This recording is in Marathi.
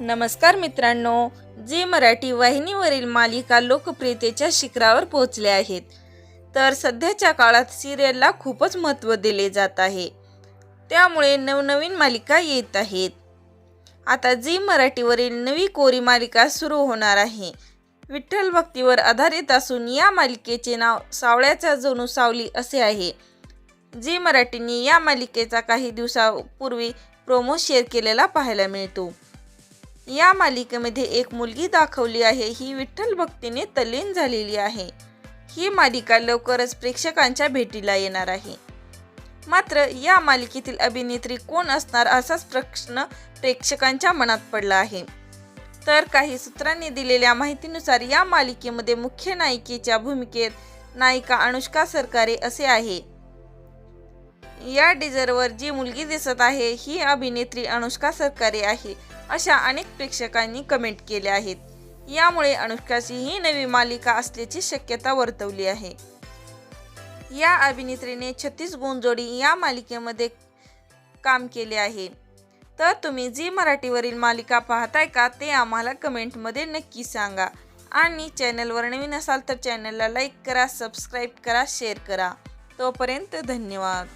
नमस्कार मित्रांनो जी मराठी वाहिनीवरील मालिका लोकप्रियतेच्या शिखरावर पोहोचल्या आहेत. तर सध्याच्या काळात सिरियलला खूपच महत्त्व दिले जात आहे. त्यामुळे नवनवीन मालिका येत आहेत. आता जी मराठीवरील नवी कोरी मालिका सुरू होणार आहे. विठ्ठल भक्तीवर आधारित असून या मालिकेचे नाव सावळ्याचा जणू सावली असे आहे. जी मराठीने या मालिकेचा काही दिवसापूर्वी प्रोमो शेअर केलेला पाहायला मिळतो. या मालिकेमध्ये एक मुलगी दाखवली आहे. ही विठ्ठल भक्तीने तल्लीन झालेली आहे. ही मालिका लवकरच प्रेक्षकांच्या भेटीला येणार आहे. मात्र या मालिकेतील अभिनेत्री कोण असणार असाच प्रश्न प्रेक्षकांच्या मनात पडला आहे. तर काही सूत्रांनी दिलेल्या माहितीनुसार या मालिकेमध्ये मुख्य नायिकेच्या भूमिकेत नायिका अनुष्का सरकारे असे आहे. या डिझरवर जी मुलगी दिसत आहे ही अभिनेत्री अनुष्का सरकारे आहे. अशा अनेक प्रेक्षकांनी कमेंट केल्या आहेत. यामुळे अनुष्काची ही नवी मालिका असल्याची शक्यता वर्तवली आहे. या अभिनेत्रीने छत्तीस गुणजोडी या मालिकेमध्ये काम केले आहे. तर तुम्ही जी मराठीवरील मालिका पाहताय का ते आम्हाला कमेंटमध्ये नक्की सांगा. आणि चॅनलवर नवीन असाल तर चॅनलला लाईक करा सबस्क्राईब करा शेअर करा. तोपर्यंत धन्यवाद.